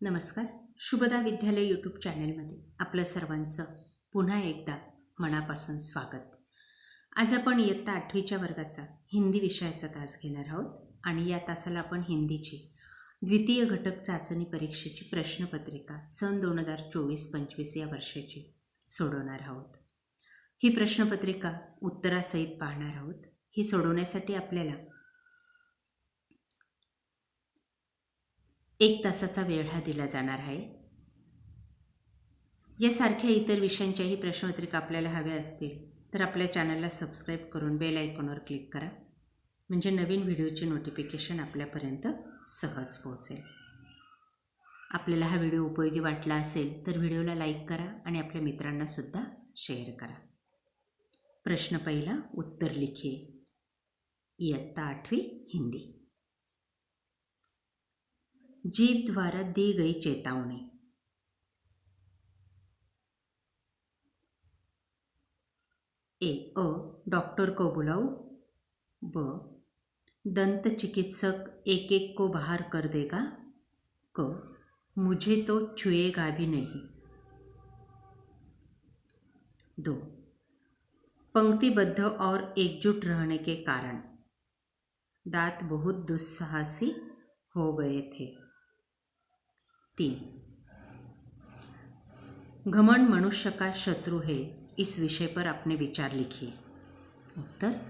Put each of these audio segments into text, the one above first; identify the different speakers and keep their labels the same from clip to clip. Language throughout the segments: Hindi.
Speaker 1: नमस्कार. शुभदा विद्यालय यूट्यूब चॅनलमध्ये आपलं सर्वांचं पुन्हा एकदा मनापासून स्वागत. आज आपण इयत्ता आठवीच्या वर्गाचा हिंदी विषयाचा तास घेणार आहोत आणि या तासाला आपण हिंदीची द्वितीय घटक चाचणी परीक्षेची प्रश्नपत्रिका सन दोन हजार चोवीस पंचवीस या वर्षाची सोडवणार आहोत. ही प्रश्नपत्रिका उत्तरासहित पाहणार आहोत. ही सोडवण्यासाठी आपल्याला एक तासाचा वेळ हा दिला जाणार आहे. यासारख्या इतर विषयांच्याही प्रश्नपत्रिका आपल्याला हव्या असतील तर आपल्या चॅनलला सबस्क्राईब करून बेल आयकॉनवर क्लिक करा. म्हणजे नवीन व्हिडिओचे नोटिफिकेशन आपल्यापर्यंत सहज पोहोचेल. आपल्याला हा व्हिडिओ उपयोगी वाटला असेल तर व्हिडिओला लाईक करा आणि आपल्या मित्रांनासुद्धा शेअर करा. प्रश्न पहिला उत्तर लिखिए. इयत्ता आठवी हिंदी. जीप द्वारा दी गई चेतावनी। ए, अ, डॉक्टर को बुलाओ। ब, दंत चिकित्सक एक एक को बाहर कर देगा। क, मुझे तो छुएगा भी नहीं। दो, पंक्तिबद्ध और एकजुट रहने के कारण दांत बहुत दुस्साहसी हो गए थे। तीन। घमंड मनुष्य का शत्रु है, इस विषय पर अपने विचार लिखिए। उत्तर,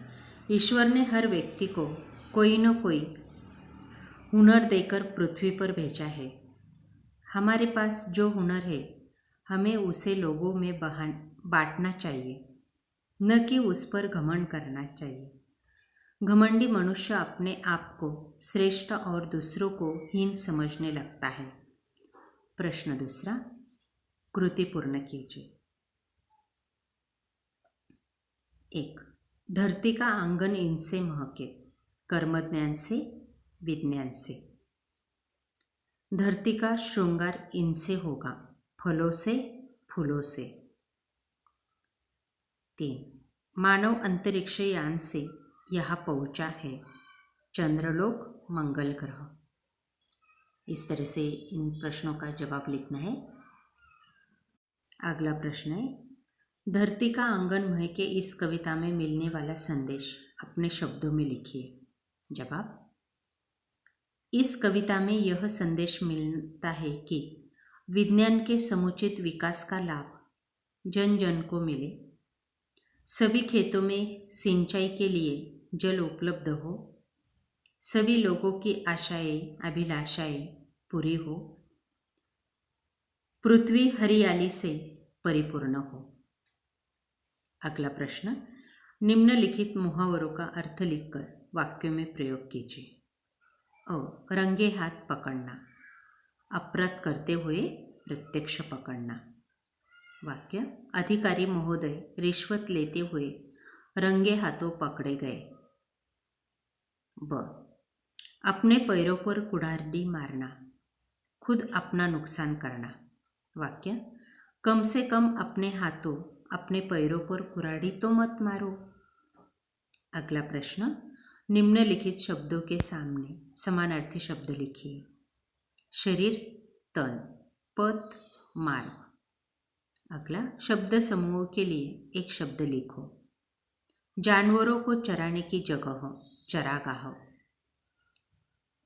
Speaker 1: ईश्वर ने हर व्यक्ति को कोई न कोई हुनर देकर पृथ्वी पर भेजा है। हमारे पास जो हुनर है, हमें उसे लोगों में बहान, बांटना चाहिए, न कि उस पर घमंड करना चाहिए। घमंडी मनुष्य अपने आप को श्रेष्ठ और दूसरों को हीन समझने लगता है। प्रश्न दूसरा, कृति पूर्ण कीजिए एक, धरती का आँगन इनसे महके कर्मज्ञान से विज्ञान से धरती का श्रृंगार इनसे होगा फलों से फूलों से तीन, मानव अंतरिक्ष यान से यहाँ पहुँचा है, चंद्रलोक मंगल ग्रह. इस तरह से इन प्रश्नों का जवाब लिखना है। अगला प्रश्न है, धरती का आँगन महके इस कविता में मिलने वाला संदेश अपने शब्दों में लिखिए। जवाब, इस कविता में यह संदेश मिलता है कि विज्ञान के समुचित विकास का लाभ जन जन को मिले। सभी खेतों में सिंचाई के लिए जल उपलब्ध हो। सभी लोगों की आशाएँ, अभिलाषाएँ पूरी हो। पृथ्वी हरियाली से परिपूर्ण हो। अगला प्रश्न, निम्नलिखित मुहावरों का अर्थ लिखकर वाक्यों में प्रयोग कीजिए। और रंगे हाथ पकड़ना। अपराध करते हुए प्रत्यक्ष पकड़ना। वाक्य, अधिकारी महोदय रिश्वत लेते हुए रंगे हाथों पकड़े गए। ब अपने पैरों पर कुड़ारडी मारना, खुद अपना नुकसान करना। वाक्य, कम से कम अपने हाथों, अपने पैरों पर कुराड़ी तो मत मारो। अगला प्रश्न, निम्नलिखित शब्दों के सामने समानार्थी शब्द लिखिए। शरीर, तन, पथ, मार्ग। अगला, शब्द समूह के लिए एक शब्द लिखो। जानवरों को चराने की जगह, चरागाह।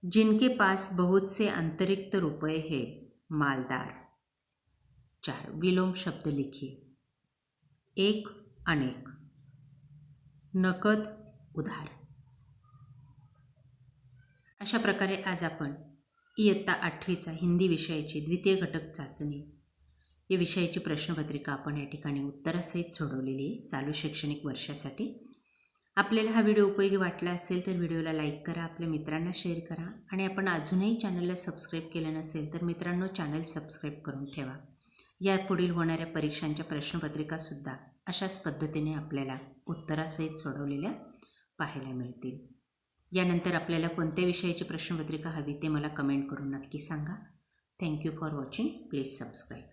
Speaker 1: जिनके पास बहुत से अंतरिक्त रुपए हैं मालदार। चार विलोम शब्द लिखिए। एक अनेक। नकद उधार। अशा प्रकारे आज आपण इयत्ता आठवीचा हिंदी विषयाची द्वितीय घटक चाचणी या विषयाची प्रश्नपत्रिका आपण या ठिकाणी उत्तरासहित सोडवलेली आहे. चालू शैक्षणिक वर्षासाठी आपल्याला हा व्हिडिओ उपयोगी वाटला असेल तर व्हिडिओला लाईक करा आपल्या मित्रांना शेअर करा आणि आपण अजूनही चॅनलला सबस्क्राईब केलं नसेल तर मित्रांनो चॅनल सबस्क्राईब करून ठेवा. या पुढील होणाऱ्या परीक्षांच्या प्रश्नपत्रिकासुद्धा अशाच पद्धतीने आपल्याला उत्तरासहित सोडवलेल्या पाहायला मिळतील. यानंतर आपल्याला कोणत्या विषयाची प्रश्नपत्रिका हवी ते मला कमेंट करून नक्की सांगा. Thank you for watching please subscribe